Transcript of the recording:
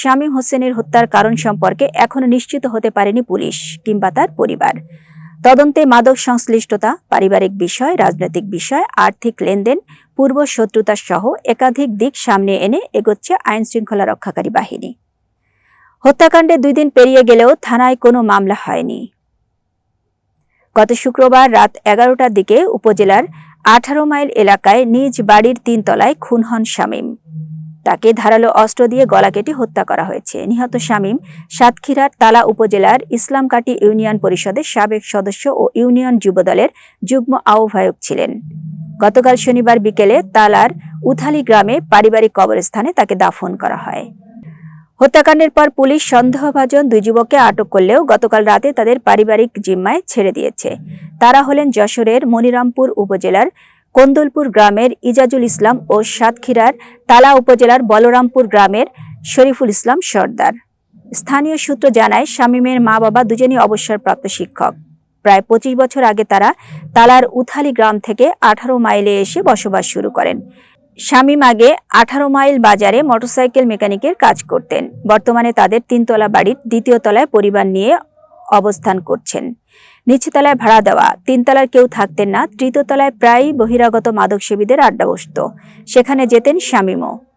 শামীম হোসেনের হত্যার কারণ সম্পর্কে এখনও নিশ্চিত হতে পারেনি পুলিশ কিংবা তার পরিবার। তদন্তে মাদক সংশ্লিষ্টতা, পারিবারিক বিষয়, রাজনৈতিক বিষয়, আর্থিক লেনদেন, পূর্ব শত্রুতা সহ একাধিক দিক সামনে এনে এগোচ্ছে আইন শৃঙ্খলা রক্ষাকারী বাহিনী। হত্যাকাণ্ডে দুই দিন পেরিয়ে গেলেও থানায় কোনো মামলা হয়নি। গত শুক্রবার রাত এগারোটার দিকে উপজেলার আঠারো মাইল এলাকায় নিজ বাড়ির তিনতলায় খুন হন শামীম। তাকে ধারালো অস্ত্র দিয়ে গলা কেটে হত্যা করা হয়েছে। নিহত শামীম সাতক্ষীরার তালা উপজেলার ইসলামকাটি ইউনিয়ন পরিষদের সাবেক সদস্য ও ইউনিয়ন যুবদলের যুগ্ম আহ্বায়ক ছিলেন। গতকাল শনিবার বিকেলে তালার উথালি গ্রামে পারিবারিক কবরস্থানে তাকে দাফন করা হয়। হত্যাকাণ্ডের পর পুলিশ সন্দেহভাজন দুই যুবককে আটক করলেও গতকাল রাতে তাদের পারিবারিক জিম্মায় ছেড়ে দিয়েছে। তারা হলেন যশোরের মনিরামপুর উপজেলার কোন্দলপুর গ্রামের ইজাজুল ইসলাম ও সাতক্ষীরার তালা উপজেলার বলরামপুর গ্রামের শরীফুল ইসলাম সর্দার। স্থানীয় সূত্র জানায়, শামীমের মা বাবা দুজনই অবসরপ্রাপ্ত শিক্ষক। প্রায় পঁচিশ বছর আগে তারা তালার উথালি গ্রাম থেকে আঠারো মাইলে এসে বসবাস শুরু করেন। শামীম আগে আঠারো মাইল বাজারে মোটরসাইকেল মেকানিকের কাজ করতেন। বর্তমানে তাদের তিনতলা বাড়ির দ্বিতীয় তলায় পরিবার নিয়ে অবস্থান করছেন। নিচতলায় ভাড়া দেওয়া, তিনতলার কেউ থাকতেন না, তৃতীয়তলায় প্রায়ই বহিরাগত মাদক সেবীদের আড্ডা বসত সেখানে যেতেন শামীমও।